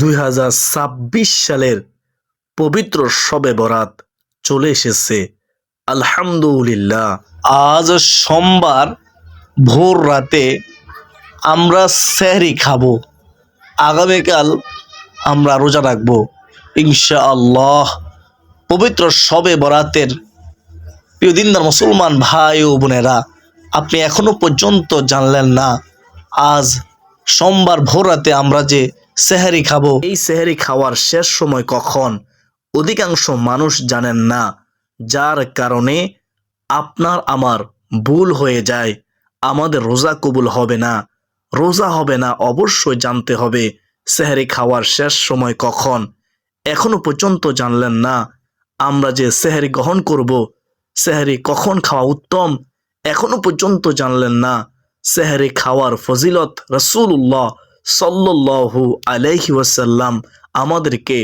দুই হাজার ছাব্বিশ সালের পবিত্র শবে বরাত চলে এসেছে। আলহামদুলিল্লাহ। আজ সোমবার ভোর রাতে আমরা স্যারি খাব। আগামীকাল আমরা রোজা রাখব। ইনশাআল্লাহ পবিত্র সবে বরাতের প্রিয় দিনদার মুসলমান ভাই ও বোনেরা, আপনি এখনও পর্যন্ত জানলেন না, আজ সোমবার ভোর রাতে আমরা যে সেহারি খাব। এই সেহারি খাওয়ার শেষ সময় কখন? অধিকাংশ মানুষ জানেন না, যার কারণে আপনার আমার ভুল হয়ে যায়। আমাদের রোজা কবুল হবে না। রোজা হবে না, অবশ্যই জানতে হবে সেহারি খাওয়ার শেষ সময় কখন। এখনও পর্যন্ত জানলেন না, আমরা যে সেহেরি গ্রহণ করব, সেহারি কখন খাওয়া উত্তম? এখনও পর্যন্ত জানলেন না, সেহারি খাওয়ার ফজিলত রসুল্লাহ সাল্লু আলাইহি ওয়াসাল্লাম আমাদেরকে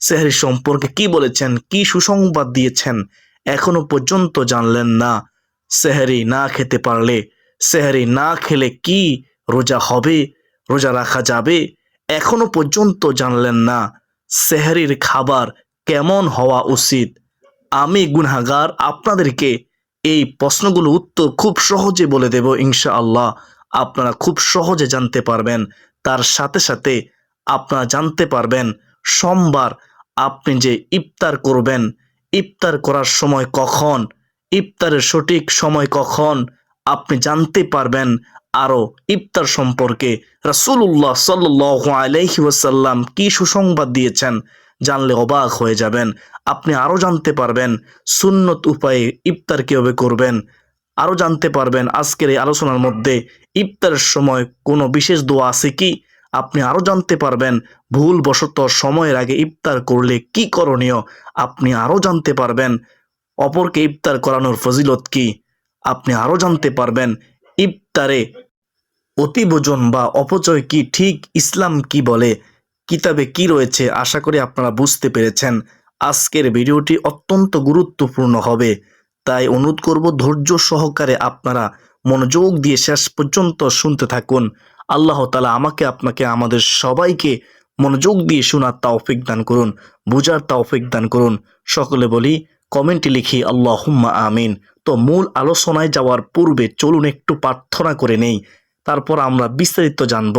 সেহরি সম্পর্কে কি বলেছেন, কি সুসংবাদ দিয়েছেন, এখনও পর্যন্ত জানলেন না সেহরি না খেতে পারলে, সেহরি না খেলে কি রোজা হবে, রোজা রাখা যাবে, এখনও পর্যন্ত জানলেন না সেহরির খাবার কেমন হওয়া উচিত। আমি গুনাগার আপনাদেরকে এই প্রশ্নগুলো উত্তর খুব সহজে বলে দেব ইনশাআল্লাহ। আপনারা খুব সহজে জানতে পারবেন তার সাথে সাথে আপনারা জানতে পারবেন সোমবার আপনি যে ইফতার করবেন, ইফতার করার সময় কখন, ইফতারের সঠিক সময় কখন, আপনি জানতে পারবেন আরও ইফতার সম্পর্কে রাসূলুল্লাহ সাল্লাহ আলাইহি ওয়াসাল্লাম কি সুসংবাদ দিয়েছেন জানলে অবাক হয়ে যাবেন। আপনি আরও জানতে পারবেন সুন্নত উপায়ে ইফতার কীভাবে করবেন আরও জানতে পারবেন আজকের এই আলোচনার মধ্যে ইফতারের সময় কোনো বিশেষ দোয়া আছে কি? আপনি আরও জানতে পারবেন ভুলবশত সময়ের আগে ইফতার করলে কি করণীয়? আপনি আরও জানতে পারবেন অপরকে ইফতার করানোর ফজিলত কি? আপনি আরও জানতে পারবেন ইফতারে অতিভোজন বা অপচয় কি? ঠিক ইসলাম কি বলে? কিতাবে কি রয়েছে? আশা করি আপনারা বুঝতে পেরেছেন। আজকের ভিডিওটি অত্যন্ত গুরুত্বপূর্ণ হবে। তাই অনুরোধ করব ধৈর্য সহকারে আপনারা মনোযোগ দিয়ে শেষ পর্যন্ত শুনতে থাকুন। আল্লাহ তালা আমাকে, আপনাকে, আমাদের সবাইকে মনোযোগ দিয়ে শোনার তাওফিক দান করুন, বুঝার তাওফিক দান করুন। সকলে বলি, কমেন্টে লিখি আল্লাহ হুম্মা আমিন। তো মূল আলোচনায় যাওয়ার পূর্বে চলুন একটু প্রার্থনা করে নেই। তারপর আমরা বিস্তারিত জানব।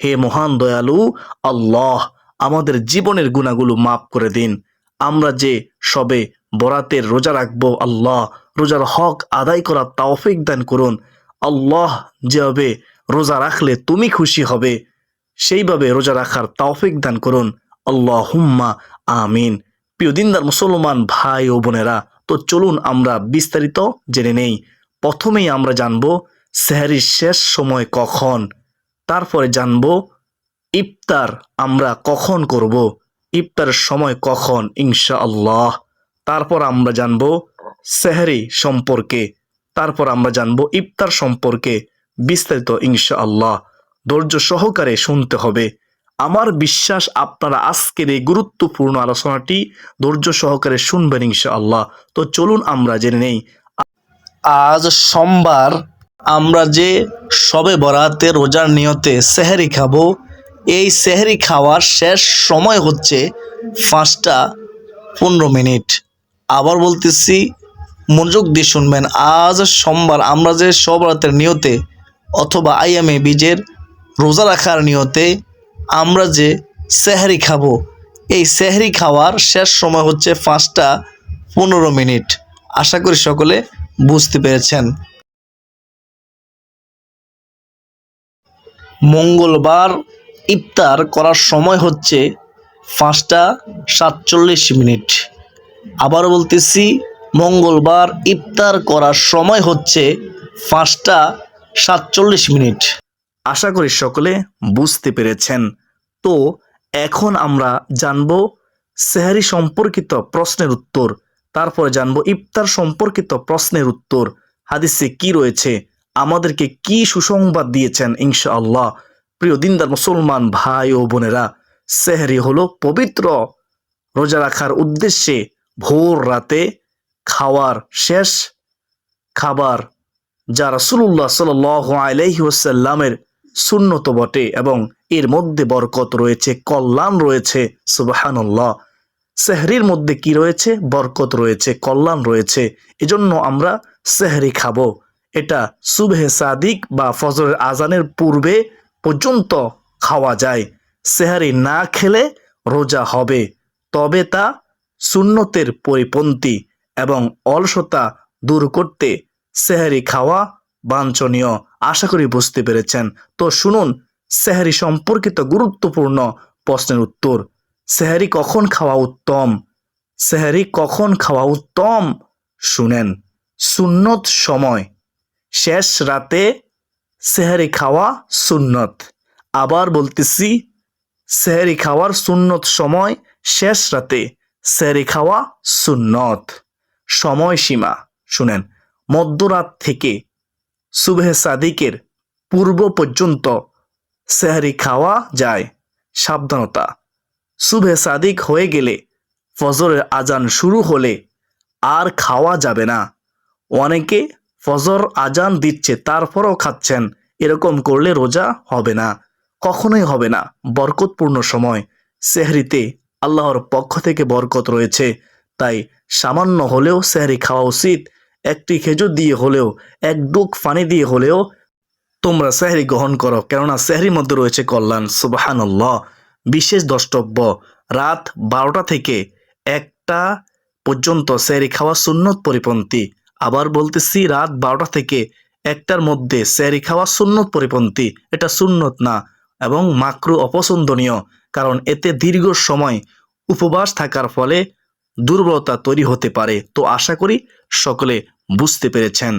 হে মহান দয়ালু, আল্লাহ আমাদের জীবনের গুণাগুলো মাফ করে দিন। আমরা যে সবে বরাতের রোজা রাখব আল্লাহ। রোজার হক আদায় করার তাওফিক দান করুন। আল্লাহ যেভাবে রোজা রাখলে তুমি খুশি হবে, সেইভাবে রোজা রাখার তাওফিক দান করুন। আল্লাহ হুম্মা আমিন। প্রিয় দিনদার মুসলমান ভাই ও বোনেরা, তো চলুন আমরা বিস্তারিত জেনে নেই। প্রথমেই আমরা জানব সেহারির শেষ সময় কখন। তারপরে জানব ইফতার আমরা কখন করব। ইফতারের সময় কখন ইনশা আল্লাহ তারপর আমরা জানব সেহরি সম্পর্কে। তারপর আমরা জানব ইফতার সম্পর্কে। বিস্তারিত ইনশা আল্লাহ ধৈর্য সহকারে শুনতে হবে। আমার বিশ্বাস আপনারা আজকের এই গুরুত্বপূর্ণ আলোচনাটি ধৈর্য সহকারে শুনবেন ইনশা আল্লাহ তো চলুন আমরা জেনে নেই। আজ সোমবার আমরা যে সবে বরাতে রোজার নিয়তে সেহরি খাব, এই সেহরি খাওয়ার শেষ সময় হচ্ছে পাঁচটা পনেরো মিনিট। আবার বলতেছি, মনোযোগ দিয়ে শুনবেন, আজ সোমবার আমরা যে সব রাতের নিয়তে অথবা আইএমএ বীজের রোজা রাখার নিয়তে আমরা যে সেহরি খাব, এই সেহরি খাওয়ার শেষ সময় হচ্ছে পাঁচটা পনেরো মিনিট। আশা করি সকলে বুঝতে পেরেছেন। মঙ্গলবার ইফতার করার সময় হচ্ছে পাঁচটা সাতচল্লিশ মিনিট। আবার বলতেছি, মঙ্গলবার ইফতার করার সময় হচ্ছে পাঁচটা সাতচল্লিশ মিনিট। আশা করি সকলে বুঝতে পেরেছেন। তো এখন আমরা জানব সেহারি সম্পর্কিত প্রশ্নের উত্তর, তারপরে জানব ইফতার সম্পর্কিত প্রশ্নের উত্তর, হাদিসে কি রয়েছে, আমাদেরকে কি সুসংবাদ দিয়েছেন ইনশাআল্লাহ। প্রিয় দিনদার মুসলমান ভাই ও বোনেরা, সেহরি হলো পবিত্র, রোজা রাখার উদ্দেশ্যে ভোর রাতে খাওয়ার শেষ খাবার যা রাসুল্লাহ সাল আলহি ওসাল্লামের সুন্নত বটে এবং এর মধ্যে বরকত রয়েছে, কল্যাণ রয়েছে, সুবাহানুল্লাহ। সেহরির মধ্যে কি রয়েছে? বরকত রয়েছে, কল্যাণ রয়েছে। এজন্য আমরা সেহরি খাব। এটা সুবহে সাদিক বা ফজরের আজানের পূর্বে পর্যন্ত খাওয়া যায়। সেহারি না খেলে রোজা হবে। তবে তা সুন্নতের পরিপন্থী এবং অলসতা দূর করতে সেহারি খাওয়া বাঞ্ছনীয়। আশা করি বুঝতে পেরেছেন। তো শুনুন, সেহারি সম্পর্কিত গুরুত্বপূর্ণ প্রশ্নের উত্তর। সেহারি কখন খাওয়া উত্তম? সেহারি কখন খাওয়া উত্তম? শুনেন, সুন্নত সময়। শেষ রাতে সেহারি খাওয়া সুন্নত। আবার বলতেছি, সেহারি খাওয়ার সুন্নত সময় শেষ রাতে। সেহারি খাওয়া সুন্নত। সময়সীমা, শুনেন, মধ্যরাত থেকে সুবেহ সাদিকের পূর্ব পর্যন্ত সেহারি খাওয়া যায়, সাবধানতা। সুবে সাদিক হয়ে গেলে ফজরের আজান শুরু হলে আর খাওয়া যাবে না। অনেকে ফজর আজান দিচ্ছে, তারপরও খাচ্ছেন, এরকম করলে রোজা হবে না, কখনোই হবে না। বরকতপূর্ণ সময় সেহরিতে আল্লাহর পক্ষ থেকে বরকত রয়েছে। তাই সামান্য হলেও সেহরি খাওয়া উচিত। একটি খেজুর দিয়ে হলেও, এক ডুক পানি দিয়ে হলেও তোমরা সেহরি গ্রহণ করো। কেননা সেহরির মধ্যে রয়েছে কল্যাণ। সুবাহান্লাহ বিশেষ দ্রষ্টব্য, রাত বারোটা থেকে একটা পর্যন্ত সেহরি খাওয়া সুন্নত পরিপন্থী। আবার বলতেছি, রাত বারোটা থেকে একটার মধ্যে সেহরি খাওয়া সুন্নত পরিপন্থী। এটা সুন্নত না, এবং মাকরু অপছন্দনীয়। কারণ এতে দীর্ঘ সময় উপবাস থাকার ফলে দুর্বলতা তৈরি হতে পারে। তো আশা করি সকলে বুঝতে পেরেছেন।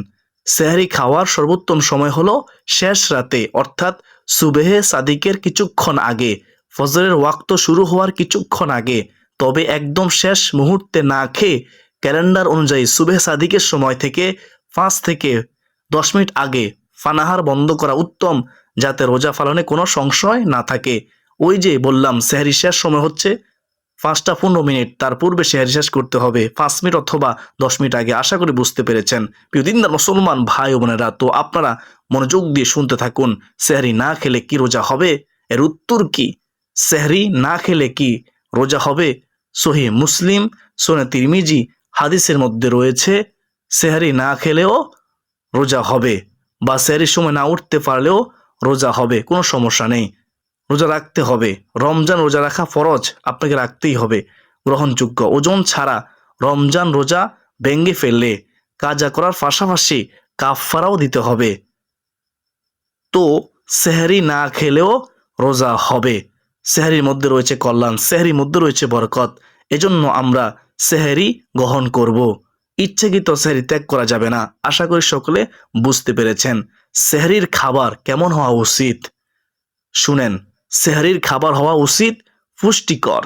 সেহারি খাওয়ার সর্বোত্তম সময় হলো শেষ রাতে, অর্থাৎ সুবেহে সাদিকের কিছুক্ষণ আগে। ফজরের ওয়াক্ত শুরু হওয়ার কিছুক্ষণ আগে। তবে একদম শেষ মুহূর্তে না খেয়ে ক্যালেন্ডার অনুযায়ী সুবেহ সাদিকের সময় থেকে পাঁচ থেকে দশ মিনিট আগে ফানাহার বন্ধ করা উত্তম, যাতে রোজা পালনে কোনো সংশয় না থাকে। ওই যে বললাম, সেহারি শেষ সময় হচ্ছে পাঁচটা পনেরো মিনিট। তার পূর্বে সেহারি শেষ করতে হবে। পাঁচ মিনিট অথবা দশ মিনিট আগে আশা করি বুঝতে পেরেছেন। প্রিয় দিনদার মুসলমান ভাই বোনেরা, তো আপনারা মনোযোগ দিয়ে শুনতে থাকুন, সেহারি না খেলে কি রোজা হবে? এর উত্তর কি? সেহরি না খেলে কি রোজা হবে? সহি মুসলিম সোনে তিরমিজি হাদিসের মধ্যে রয়েছে, সেহারি না খেলেও রোজা হবে বা সেহারির সময় না উঠতে পারলেও রোজা হবে। কোনো সমস্যা নেই। রোজা রাখতে হবে। রমজান রোজা রাখা ফরজ, আপনাকে রাখতেই হবে। গ্রহণযোগ্য ওজন ছাড়া রমজান রোজা ভেঙ্গে ফেললে কাজা করার পাশাপাশি কাফারাও দিতে হবে। তো সেহারি না খেলেও রোজা হবে। সেহারির মধ্যে রয়েছে কল্যাণ, সেহারির মধ্যে রয়েছে বরকত। এজন্য আমরা সেহারি গ্রহণ করব। ইচ্ছাকৃত সেহারি ত্যাগ করা যাবে না। আশা করি সকলে বুঝতে পেরেছেন। সেহারির খাবার কেমন হওয়া উচিত? শুনেন সেহারির খাবার হওয়া উচিত, পুষ্টিকর।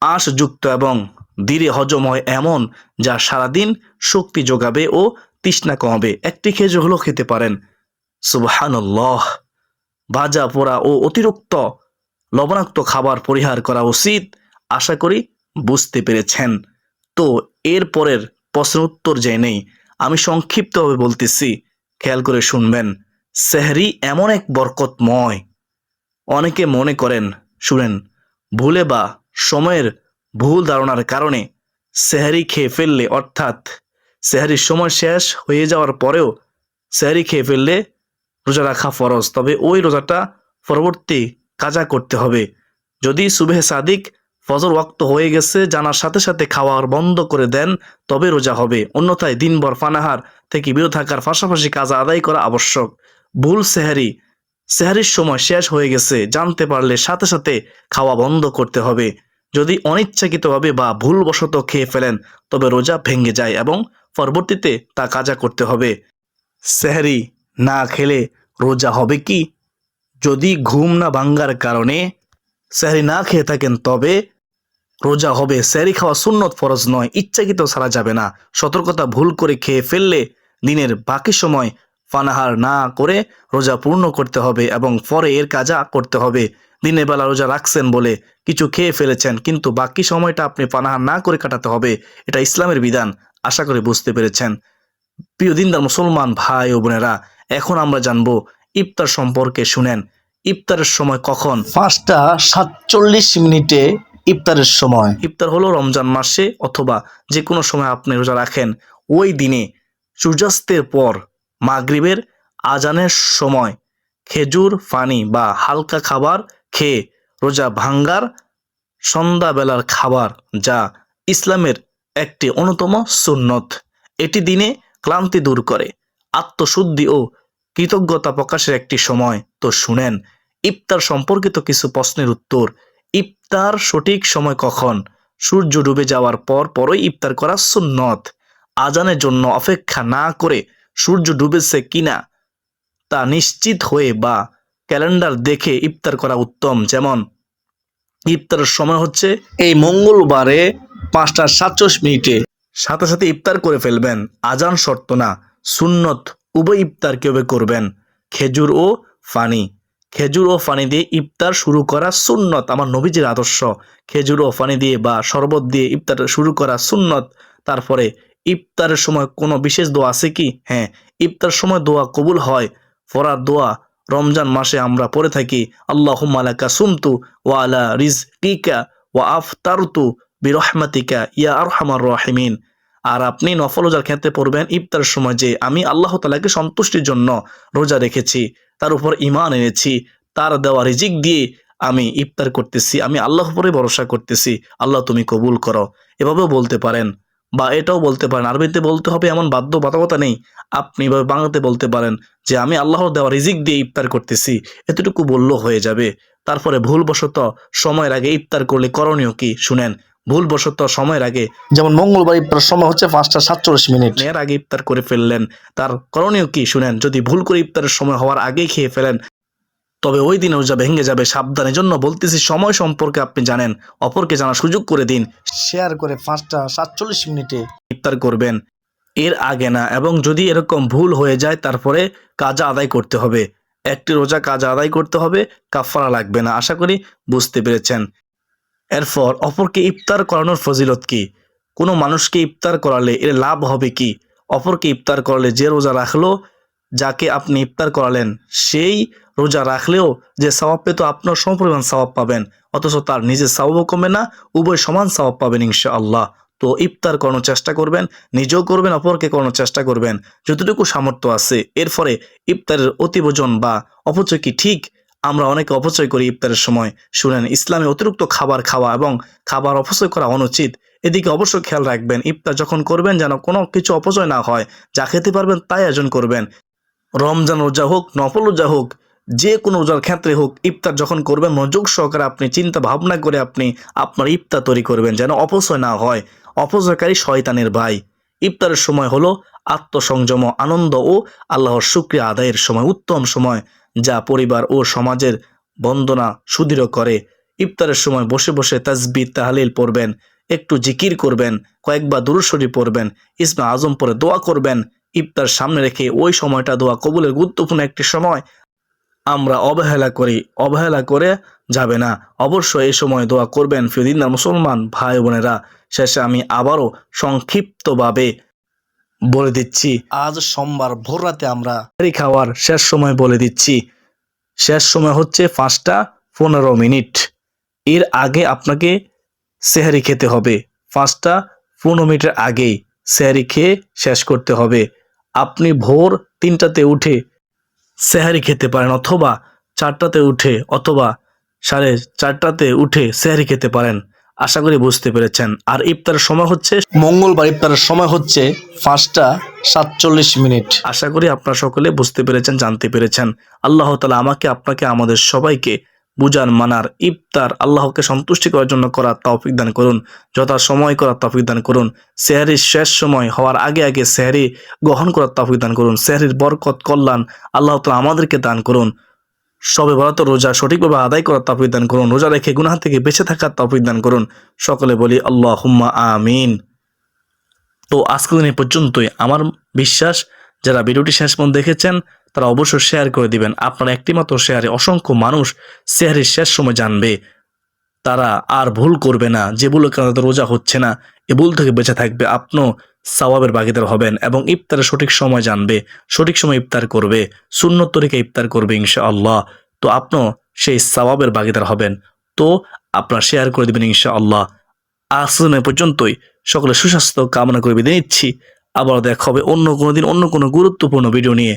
আঁশযুক্ত এবং ধীরে হজম হয় এমন, যা সারাদিন শক্তি যোগাবে ও তৃষ্ণা কমাবে। একটি খেজুর হলো খেতে পারেন। সুবহানাল্লাহ। ভাজা, পোড়া ও অতিরিক্ত লবণাক্ত খাবার পরিহার করা উচিত, আশা করি বুঝতে পেরেছেন। তো, এর পরের প্রশ্নের উত্তর যে নেই। আমি সংক্ষিপ্তভাবে বলতেছি, খেয়াল করে শুনবেন। সেহরি এমন এক বরকতময় অনেকে মনে করেন, শুনেন, ভুলে বা সময়ের ভুল ধারণার কারণে সেহারি খেয়ে ফেললে, অর্থাৎ সেহারির সময় শেষ হয়ে যাওয়ার পরেও সেহারি খেয়ে ফেললে রোজা রাখা ফরজ। তবে ওই রোজাটা পরবর্তী কাজা করতে হবে। যদি সুবেহ সাদিক ফজর ওয়াক্ত হয়ে গেছে, জানার সাথে সাথে খাওয়ার বন্ধ করে দেন, তবে রোজা হবে। অন্যথায় দিনভর ফানাহার থেকে বিরত থাকার পাশাপাশি কাজা আদায় করা আবশ্যক। ভুল সেহারি সেহারির সময় শেষ হয়ে গেছে, জানতে পারলে সাথে সাথে খাওয়া বন্ধ করতে হবে। যদি অনিচ্ছাকৃতভাবে বা ভুলবশত খেয়ে ফেলেন, তবে রোজা ভেঙে যায় এবং পরবর্তীতে তা কাজা করতে হবে। সেহারি না খেলে রোজা হবে কি? যদি ঘুম না ভাঙ্গার কারণে সেহারি না খেয়ে থাকেন, তবে রোজা হবে। সেহারি খাওয়া সুন্নত ফরজ নয়, ইচ্ছাকৃত সারা যাবে না। সতর্কতা ভুল করে খেয়ে ফেললে দিনের বাকি সময় ফানাহার না করে রোজা পূর্ণ করতে হবে এবং পরে এর কাজা করতে হবে। দিনের বেলা রোজা রাখছেন বলে কিছু খেয়ে ফেলেছেন কিন্তু বাকি সময়টা আপনি পানাহার না করে কাটাতে হবে এটা ইসলামের বিধান আশা করে বুঝতে পেরেছেন। প্রিয় দিনদার মুসলমান ভাই ও বোনেরা এখন আমরা জানব ইফতার সম্পর্কে শুনেন ইফতারের সময় কখন? পাঁচটা সাতচল্লিশ মিনিটে ইফতারের সময়। ইফতার হলো রমজান মাসে অথবা যে কোনো সময় আপনি রোজা রাখেন ওই দিনে সূর্যাস্তের পর মাগরিবের আজানের সময় খেজুর পানি বা হালকা খাবার খেয়ে রোজা ভাঙ্গার সন্ধ্যাবেলার খাবার যা ইসলামের একটি অন্যতম সুন্নত। এটি দিনে ক্লান্তি দূর করে, আত্মশুদ্ধি ও কৃতজ্ঞতা প্রকাশের একটি সময়। তো শুনেন, ইফতার সম্পর্কিত কিছু প্রশ্নের উত্তর। ইফতার সঠিক সময় কখন? সূর্য ডুবে যাওয়ার পর পরই ইফতার করা সুন্নত। আজানের জন্য অপেক্ষা না করে সূর্য ডুবেছে কিনা তা নিশ্চিত হয়ে বা ক্যালেন্ডার দেখে ইফতার করা উত্তম। যেমন, ইফতারের সময় হচ্ছে এই মঙ্গলবারে পাঁচটা সাতচল্লিশ মিনিটে। সাথে সাথে ইফতার করে ফেলবেন। আজান শর্ত না। সুন্নত। উভয় ইফতার কীভাবে করবেন? খেজুর ও ফানি। খেজুর ও ফানি দিয়ে ইফতার শুরু করা সুন্নত। আমার নবীজির আদর্শ। খেজুর ও ফানি দিয়ে বা শরবত দিয়ে ইফতার শুরু করা সুন্নত। তারপরে ইফতারের সময় কোনো বিশেষ দোয়া আছে কি? হ্যাঁ ইফতার সময় দোয়া কবুল হয়। ফরার দোয়া, রমজান মাসে আমরা পড়ে থাকি আল্লাহ মালাকা সুমতু ওয়া আলা রিজ কিকা ওয়া আফতারতু বিরহমাতিকা ইয়া আরহামার রহিমিন। আর আপনি নফল রোজার ক্ষেত্রে পড়বেন ইফতারের সময় যে আমি আল্লাহ তালাকে সন্তুষ্টির জন্য রোজা রেখেছি, তার উপর ইমান এনেছি, তার দেওয়া রিজিক দিয়ে আমি ইফতার করতেছি, আমি আল্লাহ উপরে ভরসা করতেছি, আল্লাহ তুমি কবুল করো। এভাবেও বলতে পারেন বা এটাও বলতে পারেন। আরবিতে বলতে হবে এমন বাধ্যবাধকতা নেই। আপনি বাংলাতে বলতে পারেন যে আমি আল্লাহর দেওয়া রিজিক দিয়ে ইফতার করতেছি। এতটুকু বললেও হয়ে যাবে। তারপরে ভুলবশত সময়ের আগে ইফতার করলে করণীয় কি? শুনেন ভুলবশত সময়ের আগে যেমন মঙ্গলবার ইফতার সময় হচ্ছে পাঁচটা সাতচল্লিশ মিনিট। এর আগে ইফতার করে ফেললেন। তার করণীয় কি? শুনেন যদি ভুল করে ইফতারের সময় হওয়ার আগেই খেয়ে ফেলেন তবে ওই দিনে রোজা ভেঙে যাবে সাবধানের জন্য বলতেছি সময় সম্পর্কে আপনি জানেন। অপরকে জানার সুযোগ করে দিন। শেয়ার করে পাঁচটা সাতচল্লিশ মিনিটে ইফতার করবেন। এর আগে না এবং যদি এরকম ভুল হয়ে যায় তারপরে কাজা আদায় করতে হবে। একটি রোজা কাজ আদায় করতে হবে কাফারা লাগবে না। আশা করি বুঝতে পেরেছেন। এরপর অপরকে ইফতার করানোর ফজিলত কি? কোনো মানুষকে ইফতার করালে এর লাভ হবে কি? অপরকে ইফতার করালে যে রোজা রাখল যাকে আপনি ইফতার করালেন, সেই রোজা রাখলেও যে সওয়াব পেত আপনার সমপরিমাণ সওয়াব পাবেন, অথচ তার নিজের সওয়াবও কমে না, উভয় সমান সওয়াব পাবেন ইনশা আল্লাহ তো ইফতার করানোর চেষ্টা করবেন, নিজেও করবেন, অপরকে করানোর চেষ্টা করবেন, যতটুকু সামর্থ্য আছে। এর ফলে ইফতারের অতিভোজন বা অপচয় কি ঠিক? আমরা অনেকে অপচয় করি ইফতারের সময়। শুনেন, ইসলামে অতিরিক্ত খাবার খাওয়া এবং খাবার অপচয় করা অনুচিত। এদিকে অবশ্যই খেয়াল রাখবেন, ইফতার যখন করবেন যেন কোনো কিছু অপচয় না হয়, যা খেতে পারবেন তাই আয়োজন করবেন। রমজান রোজা হোক, নফল রোজা হোক, যে কোনো রোজার ক্ষেত্রে হোক, ইফতার যখন করবেন, মনোযোগ সহকারে আপনি, চিন্তা ভাবনা করে আপনি আপনার ইফতার তৈরি করবেন যেন অপচয় না হয়। অপচয়কারী শয়তানের ভাই। ইফতারের সময় হলো আত্মসংযম, আনন্দ ও আল্লাহর শুক্রিয়া আদায়ের সময়, উত্তম সময় যা পরিবার ও সমাজের বন্দনা সুদৃঢ় করে। ইফতারের সময় বসে বসে তাজবি তাহালিল পড়বেন, একটু জিকির করবেন, কয়েকবার দুরুশরী পড়বেন, ইসমা আজম পরে দোয়া করবেন ইফতার সামনে রেখে ওই সময়টা দোয়া কবুলের গুরুত্বপূর্ণ একটি সময় আমরা অবহেলা করি, অবহেলা করে যাবে না। অবশ্যই এই সময় দোয়া করবেন ফিদিনার মুসলমান ভাই বোনেরা। শেষে আমি আবারও সংক্ষিপ্তভাবে বলে দিচ্ছি, আজ সোমবার ভোর রাতে আমরা খাওয়ার শেষ সময় বলে দিচ্ছি। শেষ সময় হচ্ছে পাঁচটা পনেরো মিনিট। এর আগে আপনাকে সেহারি খেতে হবে। পাঁচটা পনেরো মিনিটের আগেই সেহারি খেয়ে শেষ করতে হবে। আপনি ভোর তিনটাতে উঠে সেহারি খেতে পারেন অথবা চারটাতে উঠে অথবা সাড়ে চারটাতে উঠে সেহারি খেতে পারেন। আশা করি বুঝতে পেরেছেন। আর ইফতারের সময় হচ্ছে মঙ্গলবার ইফতারের সময় হচ্ছে পাঁচটা সাতচল্লিশ মিনিট। আশা করি আপনারা সকলে বুঝতে পেরেছেন জানতে পেরেছেন। আল্লাহ তালা আমাকে আপনাকে আমাদের সবাইকে বুজান মানার, ইফতার আল্লাহকে সন্তুষ্টি করার জন্য করার তৌফিক দান করুন যথা সময় করার তৌফিক দান করুন, সেহারির শেষ সময় হওয়ার আগে আগে সেহারি গ্রহণ করার তৌফিক দান করুন, সেহারির বরকত, কল্যাণ আল্লাহ তালা আমাদেরকে দান করুন। সবে ভারত রোজা সঠিকভাবে আদায় করার তৌফিক দান করুন, রোজা রেখে গুনাহ থেকে বেঁচে থাকার তৌফিক দান করুন। সকলে বলি আল্লাহ হুম্মা আমিন। তো আজকের দিন পর্যন্তই। আমার বিশ্বাস, যারা ভিডিওটি শেষ পর্যন্ত দেখেছেন তারা অবশ্যই শেয়ার করে দিবেন। আপনার একটিমাত্র শেয়ারে অসংখ্য মানুষ শেয়ারের শেষ সময় জানবে। তারা আর ভুল করবে না। যে ভুল কারণে তাদের রোজা হচ্ছে না, এ ভুল থেকে বেঁচে থাকবে। আপনিও সওয়াবের ভাগিদার হবেন এবং ইফতারের সঠিক সময় জানবে, সঠিক সময় ইফতার করবে শূন্য তরিকা ইফতার করবে ইনশাআল্লাহ। তো তো আপনিও সেই সবাবের ভাগিদার হবেন। তো আপনারা শেয়ার করে দেবেন ইনশাআল্লাহ। আজ এ পর্যন্তই। সকলে সুস্বাস্থ্য কামনা করে বিদায় নিচ্ছি। আবার দেখা হবে অন্য কোনো দিন অন্য কোনো গুরুত্বপূর্ণ ভিডিও নিয়ে।